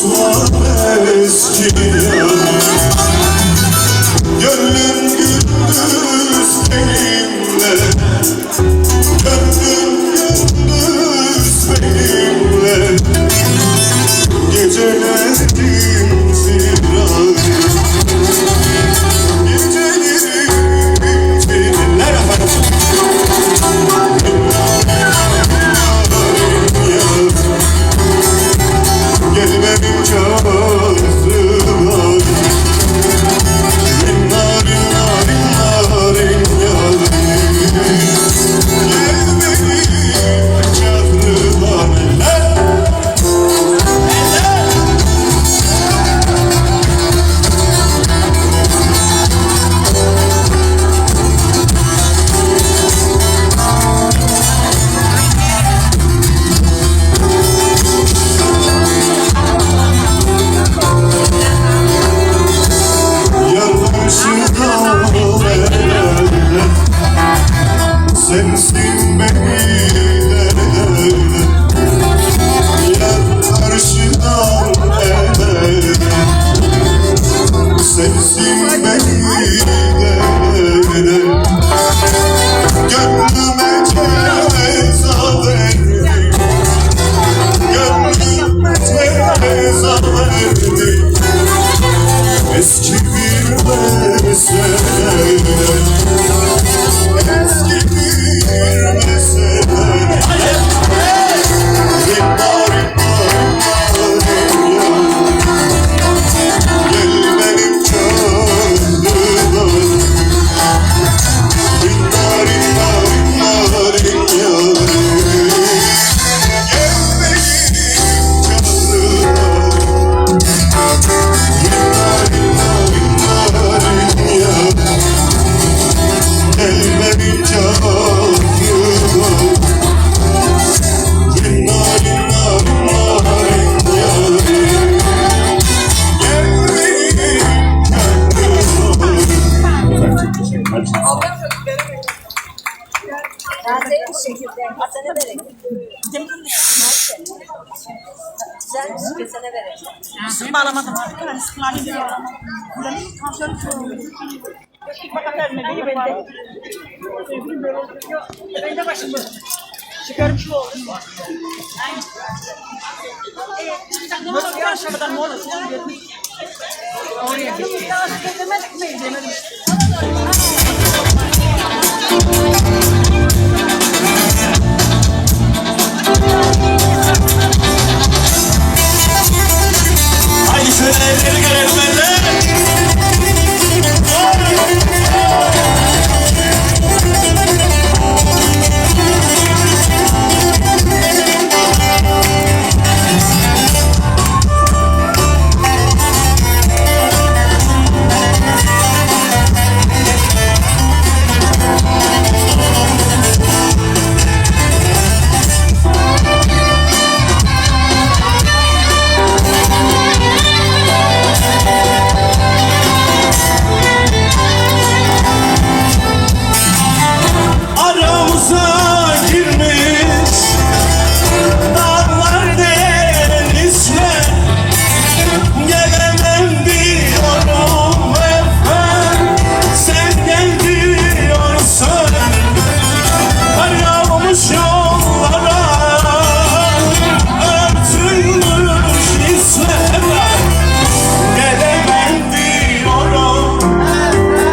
unutma eski Sensin beni derdele Yanlışlıkla eyle Sensin beni derdele Gönlüme ceza verdin Gönlüme ceza Eski bir mesele kesene vereyim. Güzelmiş kesene vereceğim. Sıkma alamadım. Sıkma alamadım. Tansiyon Bak efendim beni bende. Ben de başım böyle. Çıkarım şu oldu. Nasıl bir aşamadan mı olur? Oraya gitti. Demedik mi? Demedik.